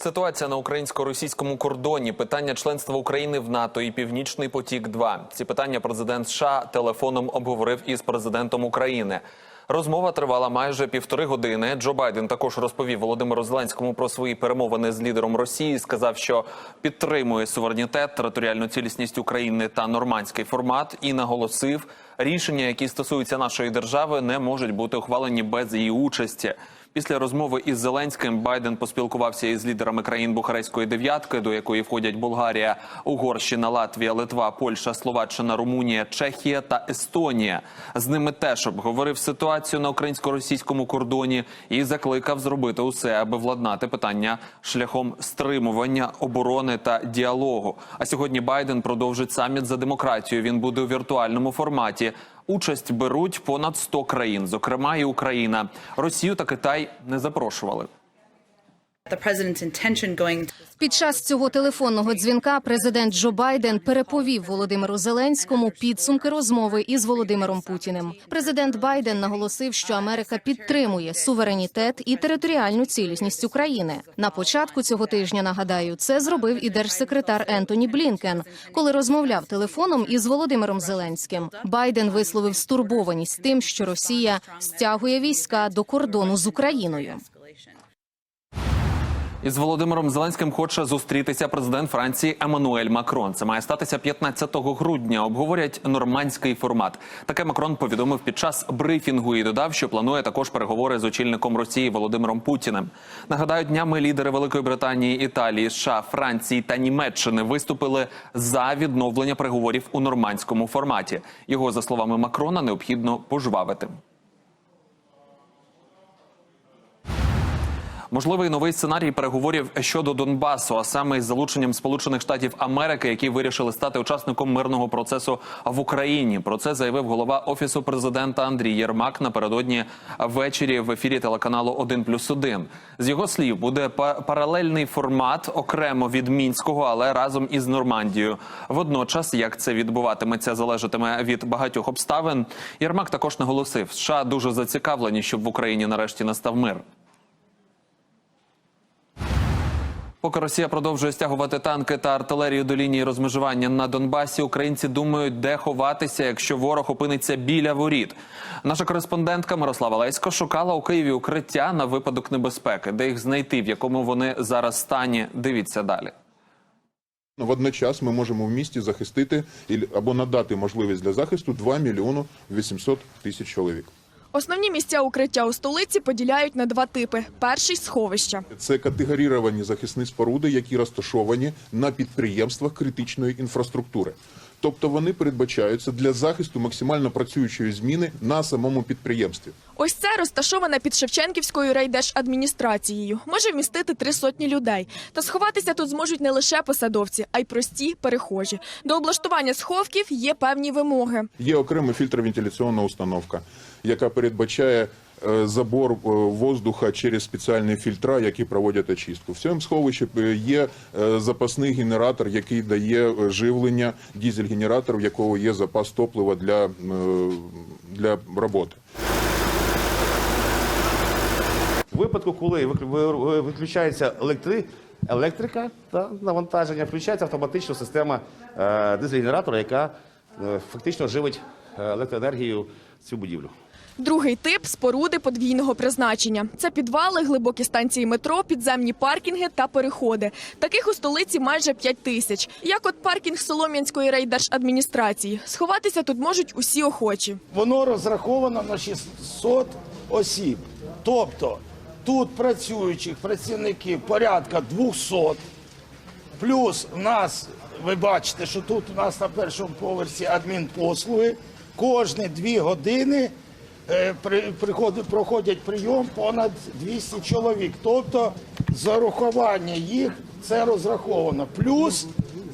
Ситуація на українсько-російському кордоні, питання членства України в НАТО і Північний потік. 2 ці питання президент США телефоном обговорив із президентом України. Розмова тривала майже півтори години. Джо Байден також розповів Володимиру Зеленському про свої перемовини з лідером Росії. Сказав, що підтримує суверенітет, територіальну цілісність України та нормандський формат, і наголосив, рішення, які стосуються нашої держави, не можуть бути ухвалені без її участі. Після розмови із Зеленським Байден поспілкувався із лідерами країн Бухарестської дев'ятки, до якої входять Болгарія, Угорщина, Латвія, Литва, Польща, Словаччина, Румунія, Чехія та Естонія. З ними теж обговорив ситуацію на українсько-російському кордоні і закликав зробити усе, аби владнати питання шляхом стримування оборони та діалогу. А сьогодні Байден продовжить саміт за демократію. Він буде у віртуальному форматі. Участь беруть понад 100 країн, зокрема і Україна. Росію та Китай не запрошували. Під час цього телефонного дзвінка президент Джо Байден переповів Володимиру Зеленському підсумки розмови із Володимиром Путіним. Президент Байден наголосив, що Америка підтримує суверенітет і територіальну цілісність України. На початку цього тижня нагадаю, це зробив і держсекретар Ентоні Блінкен, коли розмовляв телефоном із Володимиром Зеленським. Байден висловив стурбованість тим, що Росія стягує війська до кордону з Україною. Із Володимиром Зеленським хоче зустрітися президент Франції Еммануель Макрон. Це має статися 15 грудня. Обговорять нормандський формат. Таке Макрон повідомив під час брифінгу і додав, що планує також переговори з очільником Росії Володимиром Путіним. Нагадаю, днями лідери Великої Британії, Італії, США, Франції та Німеччини виступили за відновлення переговорів у нормандському форматі. Його за словами Макрона необхідно пожвавити. Можливий новий сценарій переговорів щодо Донбасу, а саме із залученням Сполучених Штатів Америки, які вирішили стати учасником мирного процесу в Україні. Про це заявив голова офісу президента Андрій Єрмак напередодні ввечері в ефірі телеканалу «1+,1». плюс З його слів буде па- паралельний формат окремо від мінського, але разом із Нормандією. Водночас, як це відбуватиметься, залежатиме від багатьох обставин. Єрмак також наголосив, США дуже зацікавлені, щоб в Україні нарешті настав мир. Поки Росія продовжує стягувати танки та артилерію до лінії розмежування на Донбасі, українці думають, де ховатися, якщо ворог опиниться біля воріт. Наша кореспондентка Мирослава Лесько шукала у Києві укриття на випадок небезпеки, де їх знайти, в якому вони зараз стані. Дивіться далі. Водночас ми можемо в місті захистити або надати можливість для захисту 2 мільйони 800 тисяч чоловік. Основні місця укриття у столиці поділяють на два типи: перший сховища. Це категоріровані захисні споруди, які розташовані на підприємствах критичної інфраструктури. Тобто вони передбачаються для захисту максимально працюючої зміни на самому підприємстві. Ось це розташоване під Шевченківською райдержадміністрацією. Може вмістити три сотні людей. Та сховатися тут зможуть не лише посадовці, а й прості перехожі. До облаштування сховків є певні вимоги. Є окрема фільтровентиляційна установка, яка передбачає забор е, воздуха через спеціальні фільтра, які проводять очистку. В цьому сховищі е, є е, запасний генератор, який дає е, живлення, дізель-генератор, в якого є запас топлива для, е, для роботи. У випадку, коли вик- ви- ви- виключається електри... електрика та навантаження, включається автоматично система е, дизель-генератора, яка е, фактично живить е, електроенергією цю будівлю. Другий тип споруди подвійного призначення. Це підвали, глибокі станції метро, підземні паркінги та переходи. Таких у столиці майже 5 тисяч. Як от паркінг Солом'янської райдержадміністрації. Сховатися тут можуть усі охочі. Воно розраховано на 600 осіб. Тобто тут працюючих працівників порядка 200. Плюс в нас, ви бачите, що тут у нас на першому поверсі адмінпослуги. Кожні дві години проходять прийом понад 200 чоловік. Тобто зарахування їх це розраховано. Плюс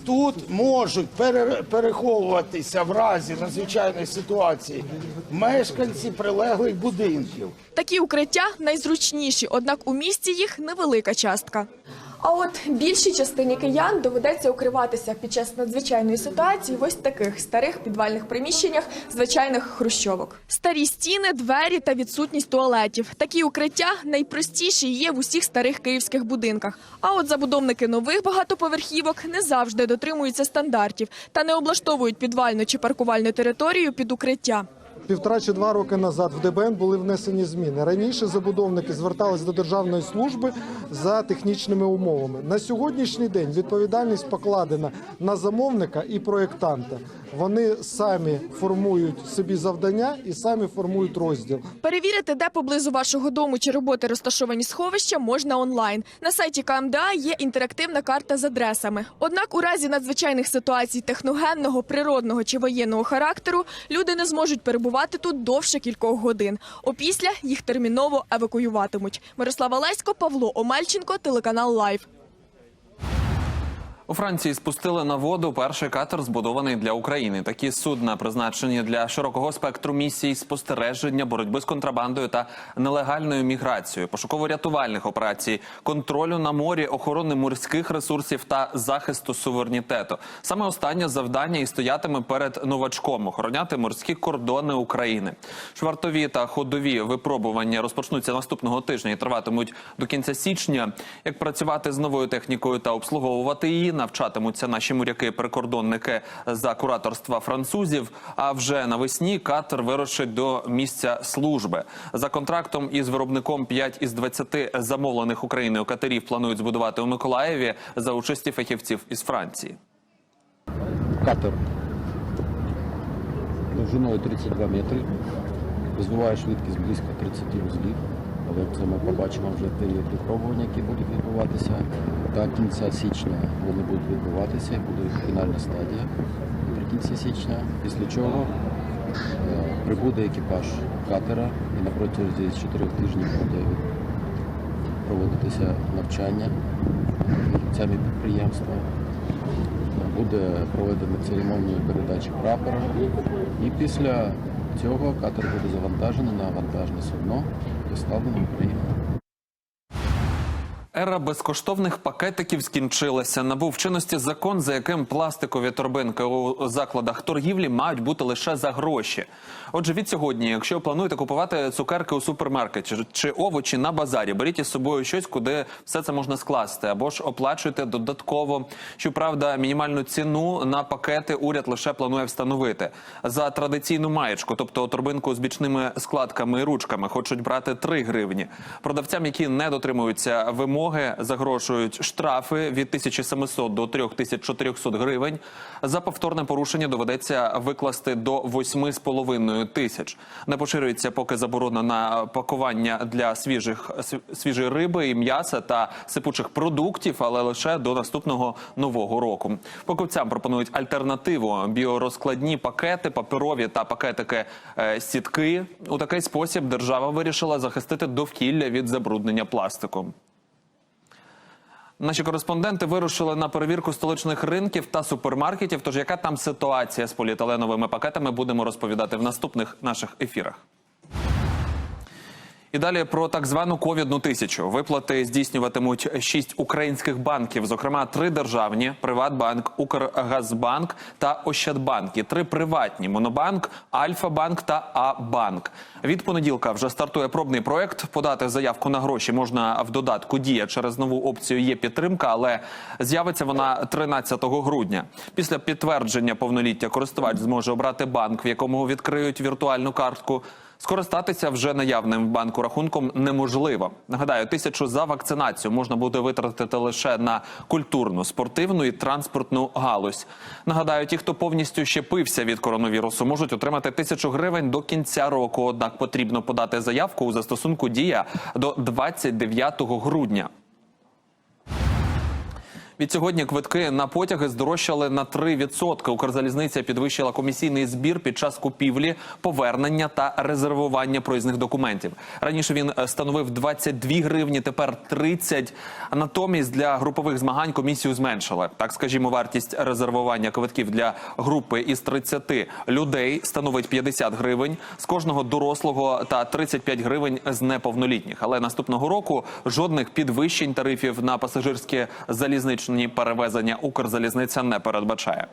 тут можуть пере- переховуватися в разі надзвичайної ситуації мешканці прилеглих будинків. Такі укриття найзручніші, однак у місті їх невелика частка. А от більшій частині киян доведеться укриватися під час надзвичайної ситуації в ось таких старих підвальних приміщеннях звичайних хрущовок. Старі стіни, двері та відсутність туалетів. Такі укриття найпростіші є в усіх старих київських будинках. А от забудовники нових багатоповерхівок не завжди дотримуються стандартів та не облаштовують підвальну чи паркувальну територію під укриття. Півтора чи два роки назад в ДБН були внесені зміни. Раніше забудовники звертались до державної служби за технічними умовами. На сьогоднішній день відповідальність покладена на замовника і проєктанта. Вони самі формують собі завдання і самі формують розділ. Перевірити, де поблизу вашого дому чи роботи розташовані сховища, можна онлайн. На сайті КМДА є інтерактивна карта з адресами. Однак, у разі надзвичайних ситуацій техногенного, природного чи воєнного характеру люди не зможуть перебувати тут довше кількох годин. Опісля їх терміново евакуюватимуть. Мирослава Лесько, Павло Омельченко, телеканал Лайв. У Франції спустили на воду перший катер, збудований для України. Такі судна призначені для широкого спектру місій спостереження, боротьби з контрабандою та нелегальною міграцією, пошуково-рятувальних операцій, контролю на морі, охорони морських ресурсів та захисту суверенітету. Саме останнє завдання і стоятиме перед новачком охороняти морські кордони України. Швартові та ходові випробування розпочнуться наступного тижня і триватимуть до кінця січня. Як працювати з новою технікою та обслуговувати її, навчатимуться наші моряки-прикордонники за кураторства французів. А вже навесні катер вирушить до місця служби. За контрактом із виробником 5 із 20 замовлених Україною катерів планують збудувати у Миколаєві за участі фахівців із Франції. катер довжиною 32 метри, розвиває швидкість близько 30 узлів. Але це ми побачимо вже період випробування, які будуть відбуватися. До кінця січня вони будуть відбуватися, буде фінальна стадія. Наприкінці січня, після чого е, прибуде екіпаж катера і на протязі 4 тижнів буде проводитися навчання. Фахівцями підприємства буде проведена церемонія передачі прапора, і після цього катер буде завантажений на вантажне судно, доставлено в Україну. Ера безкоштовних пакетиків скінчилася. Набув чинності закон, за яким пластикові торбинки у закладах торгівлі мають бути лише за гроші. Отже, від сьогодні, якщо плануєте купувати цукерки у супермаркеті чи овочі на базарі, беріть із собою щось, куди все це можна скласти, або ж оплачуйте додатково. Щоправда, мінімальну ціну на пакети уряд лише планує встановити за традиційну маєчку, тобто торбинку з бічними складками і ручками, хочуть брати 3 гривні. Продавцям, які не дотримуються вимоги, загрошують штрафи від 1700 до 3400 гривень. За повторне порушення доведеться викласти до 8,5 тисяч. Не поширюється поки заборона на пакування для свіжих свіжої риби і м'яса та сипучих продуктів, але лише до наступного нового року. Покупцям пропонують альтернативу біорозкладні пакети, паперові та пакетики е, сітки. У такий спосіб держава вирішила захистити довкілля від забруднення пластиком. Наші кореспонденти вирушили на перевірку столичних ринків та супермаркетів. Тож яка там ситуація з поліетиленовими пакетами, будемо розповідати в наступних наших ефірах. І далі про так звану ковідну тисячу. Виплати здійснюватимуть шість українських банків, зокрема три державні: Приватбанк, Укргазбанк та Ощадбанк. І три приватні: Монобанк, Альфа-банк та А-банк. Від понеділка вже стартує пробний проект. Подати заявку на гроші можна в додатку Дія через нову опцію є підтримка, але з'явиться вона 13 грудня. Після підтвердження повноліття користувач зможе обрати банк, в якому відкриють віртуальну картку. Скористатися вже наявним в банку рахунком неможливо. Нагадаю, тисячу за вакцинацію можна буде витратити лише на культурну, спортивну і транспортну галузь. Нагадаю, ті, хто повністю щепився від коронавірусу, можуть отримати тисячу гривень до кінця року. Однак потрібно подати заявку у застосунку Дія до 29 грудня. Відсьогодні квитки на потяги здорожчали на 3%. Укрзалізниця підвищила комісійний збір під час купівлі, повернення та резервування проїзних документів. Раніше він е, становив 22 гривні, тепер 30. Натомість для групових змагань комісію зменшили. Так, скажімо, вартість резервування квитків для групи із 30 людей становить 50 гривень з кожного дорослого та 35 гривень з неповнолітніх. Але наступного року жодних підвищень тарифів на пасажирські залізничні перевезення Укрзалізниця не передбачає.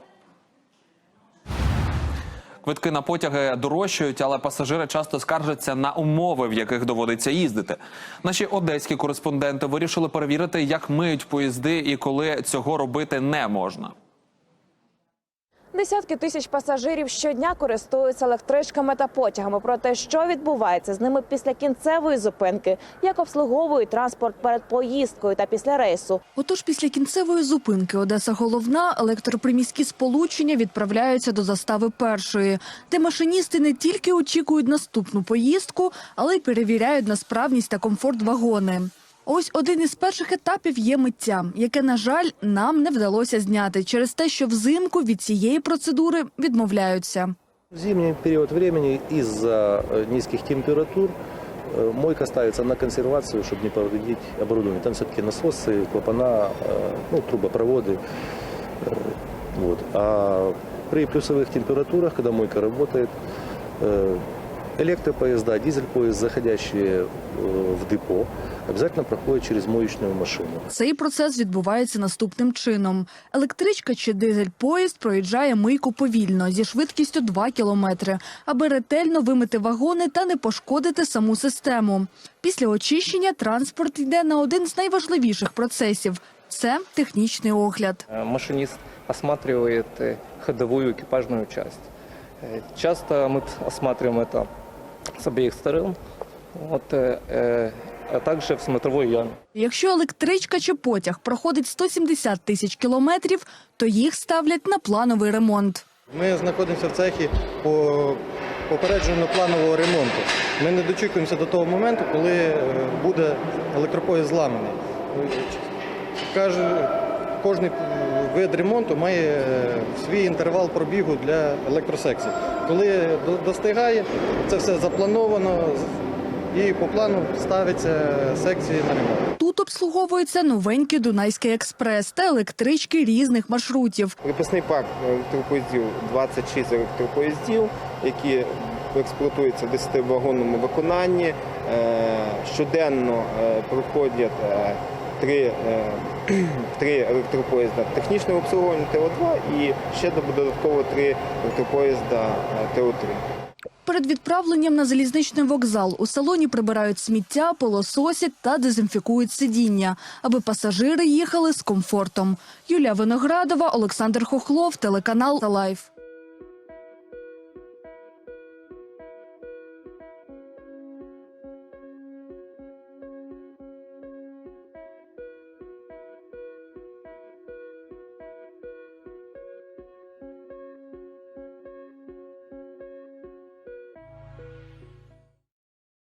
Квитки на потяги дорожчають, але пасажири часто скаржаться на умови, в яких доводиться їздити. Наші одеські кореспонденти вирішили перевірити, як миють поїзди і коли цього робити не можна. Десятки тисяч пасажирів щодня користуються електричками та потягами. Про те, що відбувається з ними після кінцевої зупинки, як обслуговують транспорт перед поїздкою та після рейсу. Отож, після кінцевої зупинки Одеса головна електроприміські сполучення відправляються до застави першої, де машиністи не тільки очікують наступну поїздку, але й перевіряють на справність та комфорт вагони. Ось один із перших етапів є миття, яке, на жаль, нам не вдалося зняти через те, що взимку від цієї процедури відмовляються. В зимний период времени из-за э, низких температур э, мойка ставится на консервацию, чтобы не повредить оборудование. Там все-таки насосы, клапана, э, ну, трубопроводы. э, Вот. А при плюсовых температурах, когда мойка работает, э, электропоезда, дизель-поезд, заходящие э, в депо, обязательно проходят через моечную машину. Цей процес відбувається наступним чином: електричка чи дизель-поїзд проїжджає мийку повільно зі швидкістю 2 кілометри, аби ретельно вимити вагони та не пошкодити саму систему. Після очищення транспорт йде на один з найважливіших процесів це технічний огляд. Э, Машинист осматривает э, ходовую экипажную часть. Э, Часто мы осматриваем это с обеих сторон, вот, э, а также в смотровой яме. Якщо електричка чи потяг проходить 170 тисяч кілометрів, то їх ставлять на плановий ремонт. Ми знаходимося в цехі по попереджено планового ремонту. Ми не дочікуємося до того моменту, коли е, буде електропоїзд зламаний. Каже, кожний вид ремонту має е, свій інтервал пробігу для електросекції. Коли достигає, це все заплановано і по плану ставиться секції на ремонт. Тут обслуговується новенький Дунайський експрес та електрички різних маршрутів. Випускний парк електропоїздів 26 електропоїздів, які експлуатуються в 10-вагонному виконанні. Е, Щоденно е, проходять три, три електропоїзда технічного обслуговування ТО2 і ще додатково три електропоїзда е, ТО3. Перед відправленням на залізничний вокзал у салоні прибирають сміття, пилососять та дезінфікують сидіння, аби пасажири їхали з комфортом. Юлія Виноградова, Олександр Хохлов, телеканал Лайф.